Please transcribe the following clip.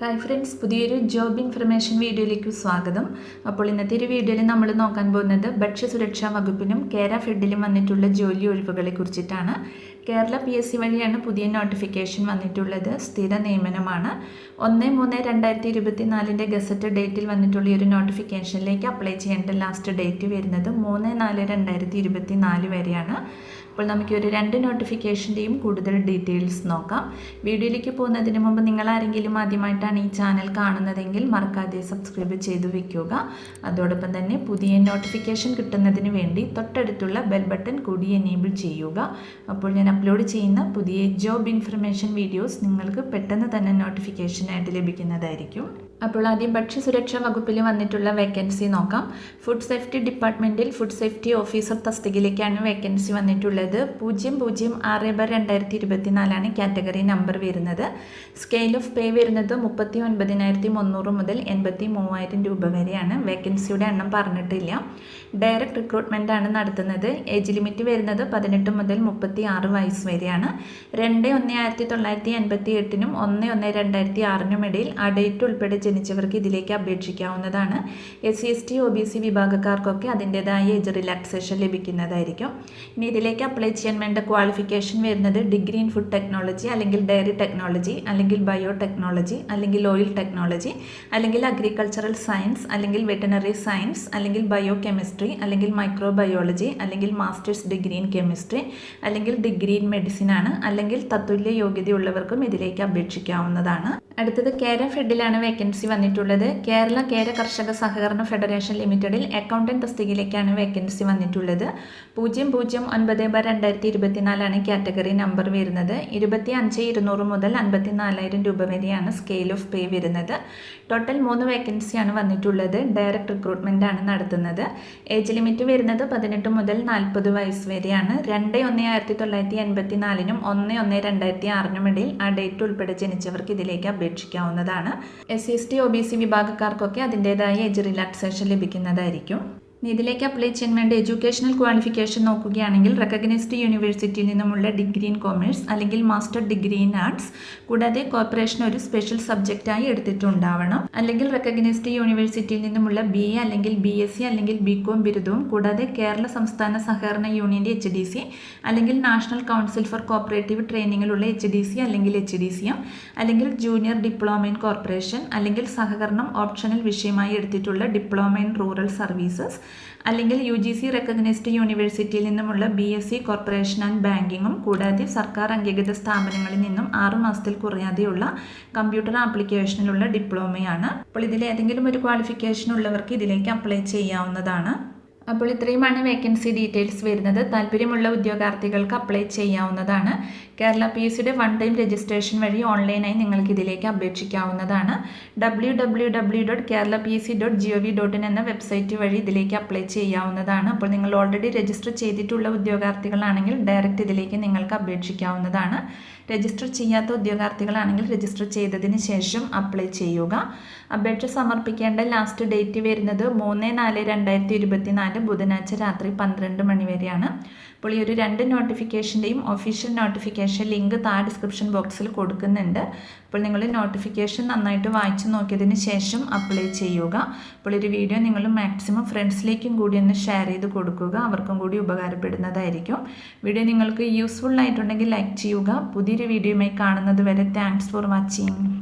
Hi friends പുതിയൊരു job information വീഡിയോയിലേക്ക് സ്വാഗതം. അപ്പോൾ ഇന്നത്തെ ഒരു വീഡിയോയിൽ നമ്മൾ നോക്കാൻ പോകുന്നത് ഭക്ഷ്യസുരക്ഷാ വകുപ്പിനും കേര ഫെഡിലും വന്നിട്ടുള്ള ജോലി ഒഴിവുകളെ കുറിച്ചിട്ടാണ്. കേരള പി എസ് സി വഴിയാണ് പുതിയ നോട്ടിഫിക്കേഷൻ വന്നിട്ടുള്ളത്. സ്ഥിര നിയമനമാണ്. ഒന്ന് മൂന്ന് രണ്ടായിരത്തി ഇരുപത്തി നാലിന്റെ ഗസറ്റ് ഡേറ്റിൽ വന്നിട്ടുള്ള ഈ ഒരു നോട്ടിഫിക്കേഷനിലേക്ക് അപ്ലൈ ചെയ്യേണ്ട ലാസ്റ്റ് ഡേറ്റ് വരുന്നത് മൂന്ന് നാല് രണ്ടായിരത്തി ഇരുപത്തി നാല് വരെയാണ്. അപ്പോൾ നമുക്ക് ഒരു രണ്ട് നോട്ടിഫിക്കേഷന്റെയും കൂടുതൽ ഡീറ്റെയിൽസ് നോക്കാം. വീഡിയോയിലേക്ക് പോകുന്നതിന് മുമ്പ് നിങ്ങൾ ആരെങ്കിലും ആദ്യമായിട്ടാണ് ഈ ചാനൽ കാണുന്നതെങ്കിൽ മറക്കാതെ സബ്സ്ക്രൈബ് ചെയ്തു വെക്കുക. അതോടൊപ്പം തന്നെ പുതിയ നോട്ടിഫിക്കേഷൻ കിട്ടുന്നതിന് വേണ്ടി തൊട്ടടുത്തുള്ള ബെൽ ബട്ടൺ കൂടി എനേബിൾ ചെയ്യുക. അപ്പോൾ ഞാൻ അപ്ലോഡ് ചെയ്യുന്ന പുതിയ ജോബ് ഇൻഫർമേഷൻ വീഡിയോസ് നിങ്ങൾക്ക് പെട്ടെന്ന് തന്നെ നോട്ടിഫിക്കേഷനായിട്ട് ലഭിക്കുന്നതായിരിക്കും. അപ്പോൾ ആദ്യം ഭക്ഷ്യസുരക്ഷാ വകുപ്പിൽ വന്നിട്ടുള്ള വേക്കൻസി നോക്കാം. ഫുഡ് സേഫ്റ്റി ഡിപ്പാർട്ട്മെന്റിൽ ഫുഡ് സേഫ്റ്റി ഓഫീസർ തസ്തികയിലേക്കാണ് വേക്കൻസി വന്നിട്ടുള്ളത്. പൂജ്യം പൂജ്യം ആറ് ബർ രണ്ടായിരത്തി ഇരുപത്തിനാലാണ് കാറ്റഗറി നമ്പർ വരുന്നത്. സ്കെയിൽ ഓഫ് പേ വരുന്നത് മുപ്പത്തി ഒൻപതിനായിരത്തി മുന്നൂറ് മുതൽ എൺപത്തി മൂവായിരം രൂപ വരെയാണ്. വേക്കൻസിയുടെ എണ്ണം പറഞ്ഞിട്ടില്ല. ഡയറക്റ്റ് റിക്രൂട്ട്മെന്റ് ആണ് നടത്തുന്നത്. ഏജ് ലിമിറ്റ് വരുന്നത് പതിനെട്ട് മുതൽ മുപ്പത്തി ആറ് വയസ്സ് വരെയാണ്. രണ്ട് ഒന്ന് ആയിരത്തി തൊള്ളായിരത്തി എൺപത്തി എട്ടിനും ഒന്ന് ഒന്ന് രണ്ടായിരത്തി ആറിനും ഇടയിൽ ആ ഡേറ്റ് ഉൾപ്പെടെ ജനിച്ചവർക്ക് ഇതിലേക്ക് അപേക്ഷിക്കാവുന്നതാണ്. S C S T O B C വിഭാഗക്കാർക്കൊക്കെ അതിന്റെതായ ഏജ് റിലാക്സേഷൻ ലഭിക്കുന്നതായിരിക്കും. ഇനി ഇതിലേക്ക് അപ്ലൈ ചെയ്യാൻ വേണ്ട ക്വാളിഫിക്കേഷൻ വരുന്നത് ഡിഗ്രി ഇൻ ഫുഡ് ടെക്നോളജി അല്ലെങ്കിൽ ഡയറി ടെക്നോളജി അല്ലെങ്കിൽ ബയോ ടെക്നോളജി അല്ലെങ്കിൽ ഓയിൽ ടെക്നോളജി അല്ലെങ്കിൽ അഗ്രികൾച്ചറൽ സയൻസ് അല്ലെങ്കിൽ വെറ്റനറി സയൻസ് അല്ലെങ്കിൽ ബയോ കെമിസ്ട്രി അല്ലെങ്കിൽ മൈക്രോബയോളജി അല്ലെങ്കിൽ മാസ്റ്റേഴ്സ് ഡിഗ്രി ഇൻ കെമിസ്ട്രി അല്ലെങ്കിൽ ഡിഗ്രി ഇൻ മെഡിസിൻ ആണ് അല്ലെങ്കിൽ തത്തുല്യ യോഗ്യതയുള്ളവർക്കും ഇതിലേക്ക് അപേക്ഷിക്കാവുന്നതാണ്. അടുത്തത് കേര ഫെഡിലാണ് വേക്കൻസി വന്നിട്ടുള്ളത്. കേരള കേര കർഷക സഹകരണ ഫെഡറേഷൻ ലിമിറ്റഡിൽ അക്കൗണ്ടന്റ് തസ്തികയിലേക്കാണ് വേക്കൻസി വന്നിട്ടുള്ളത്. പൂജ്യം പൂജ്യം ഒൻപത് ബാർ രണ്ടായിരത്തി ഇരുപത്തിനാലാണ് കാറ്റഗറി നമ്പർ വരുന്നത്. ഇരുപത്തി അഞ്ച് ഇരുന്നൂറ് മുതൽ അൻപത്തി നാലായിരം രൂപ വരെയാണ് സ്കെയിൽ ഓഫ് പേ വരുന്നത്. ടോട്ടൽ മൂന്ന് വേക്കൻസിയാണ് വന്നിട്ടുള്ളത്. ഡയറക്റ്റ് റിക്രൂട്ട്മെന്റ് ആണ് നടത്തുന്നത്. ഏജ് ലിമിറ്റ് വരുന്നത് പതിനെട്ട് മുതൽ നാൽപ്പത് വയസ്സ് വരെയാണ്. രണ്ട് ഒന്ന് ആയിരത്തി തൊള്ളായിരത്തി എൺപത്തി നാലിനും ഒന്ന് ഒന്ന് രണ്ടായിരത്തി ആറിനും ഇടയിൽ ആ ഡേറ്റ് ഉൾപ്പെടെ ജനിച്ചവർക്ക് ഇതിലേക്ക് അപേക്ഷിക്കാവുന്നതാണ്. S C S T O B C വിഭാഗക്കാർക്കൊക്കെ അതിന്റെതായ ഏജ് റിലാക്സേഷൻ ലഭിക്കുന്നതായിരിക്കും. ഇതിലേക്ക് അപ്ലൈ ചെയ്യാൻ വേണ്ട എഡ്യൂക്കേഷണൽ ക്വാളിഫിക്കേഷൻ നോക്കുകയാണെങ്കിൽ റെക്കഗ്നൈസ്ഡ് യൂണിവേഴ്സിറ്റിയിൽ നിന്നുമുള്ള ഡിഗ്രി ഇൻ കൊമേഴ്സ് അല്ലെങ്കിൽ മാസ്റ്റർ ഡിഗ്രി ഇൻ ആർട്സ് കൂടാതെ കോർപ്പറേഷൻ ഒരു സ്പെഷ്യൽ സബ്ജക്റ്റായി എടുത്തിട്ടുണ്ടാവണം. അല്ലെങ്കിൽ റെക്കഗ്നൈസ്ഡ് യൂണിവേഴ്സിറ്റിയിൽ നിന്നുമുള്ള ബി എ അല്ലെങ്കിൽ ബി എസ് സി അല്ലെങ്കിൽ ബി കോം ബിരുദവും കൂടാതെ കേരള സംസ്ഥാന സഹകരണ യൂണിയന്റെ എച്ച് ഡി സി അല്ലെങ്കിൽ നാഷണൽ കൗൺസിൽ ഫോർ കോപ്പറേറ്റീവ് ട്രെയിനിങ്ങിലുള്ള എച്ച് ഡി സി അല്ലെങ്കിൽ എച്ച് ഡി സിയും അല്ലെങ്കിൽ ജൂനിയർ ഡിപ്ലോമ ഇൻ കോർപ്പറേഷൻ അല്ലെങ്കിൽ സഹകരണം ഓപ്ഷണൽ വിഷയമായി എടുത്തിട്ടുള്ള ഡിപ്ലോമ ഇൻ റൂറൽ സർവീസസ് അല്ലെങ്കിൽ യു ജി സി റെക്കഗ്നൈസ്ഡ് യൂണിവേഴ്സിറ്റിയിൽ നിന്നുമുള്ള B S C corporation and ബാങ്കിങ്ങും കൂടാതെ സർക്കാർ അംഗീകൃത സ്ഥാപനങ്ങളിൽ നിന്നും ആറു മാസത്തിൽ കുറയാതെയുള്ള കമ്പ്യൂട്ടർ ആപ്ലിക്കേഷനിലുള്ള ഡിപ്ലോമയാണ് അപ്പോൾ ഇതിൽ ഏതെങ്കിലും ഒരു ക്വാളിഫിക്കേഷൻ ഉള്ളവർക്ക് ഇതിലേക്ക് അപ്ലൈ ചെയ്യാവുന്നതാണ്. അപ്പോൾ ഇത്രയുമാണ് വേക്കൻസി ഡീറ്റെയിൽസ് വരുന്നത്. താല്പര്യമുള്ള ഉദ്യോഗാർത്ഥികൾക്ക് അപ്ലൈ ചെയ്യാവുന്നതാണ്. കേരള പി എസ് സിയുടെ വൺ ടൈം രജിസ്ട്രേഷൻ വഴി ഓൺലൈനായി നിങ്ങൾക്ക് ഇതിലേക്ക് അപേക്ഷിക്കാവുന്നതാണ്. W W W dot Kerala P S C dot G O V dot in എന്ന വെബ്സൈറ്റ് വഴി ഇതിലേക്ക് അപ്ലൈ ചെയ്യാവുന്നതാണ്. അപ്പോൾ നിങ്ങൾ ഓൾറെഡി രജിസ്റ്റർ ചെയ്തിട്ടുള്ള ഉദ്യോഗാർത്ഥികളാണെങ്കിൽ ഡയറക്റ്റ് ഇതിലേക്ക് നിങ്ങൾക്ക് അപേക്ഷിക്കാവുന്നതാണ്. രജിസ്റ്റർ ചെയ്യാത്ത ഉദ്യോഗാർത്ഥികളാണെങ്കിൽ രജിസ്റ്റർ ചെയ്തതിന് ശേഷം അപ്ലൈ ചെയ്യുക. അപേക്ഷ സമർപ്പിക്കേണ്ട ലാസ്റ്റ് ഡേറ്റ് വരുന്നത് മൂന്ന് നാല് രണ്ടായിരത്തി ഇരുപത്തി നാല് ബുധനാഴ്ച രാത്രി പന്ത്രണ്ട് മണി വരെയാണ്. അപ്പോൾ ഈ ഒരു രണ്ട് നോട്ടിഫിക്കേഷന്റെയും ഒഫീഷ്യൽ നോട്ടിഫിക്കേഷൻ ലിങ്ക് താ ഡിസ്ക്രിപ്ഷൻ ബോക്സിൽ കൊടുക്കുന്നുണ്ട്. അപ്പോൾ നിങ്ങൾ നോട്ടിഫിക്കേഷൻ നന്നായിട്ട് വായിച്ചു നോക്കിയതിന് ശേഷം അപ്ലൈ ചെയ്യുക. അപ്പോൾ ഒരു വീഡിയോ നിങ്ങൾ മാക്സിമം ഫ്രണ്ട്സിലേക്കും കൂടി ഒന്ന് ഷെയർ ചെയ്ത് കൊടുക്കുക. അവർക്കും കൂടി ഉപകാരപ്പെടുന്നതായിരിക്കും. വീഡിയോ നിങ്ങൾക്ക് യൂസ്ഫുൾ ആയിട്ടുണ്ടെങ്കിൽ ലൈക്ക് ചെയ്യുക. പുതിയൊരു വീഡിയോയുമായി കാണുന്നത് വരെ താങ്ക്സ് ഫോർ വാച്ചിങ്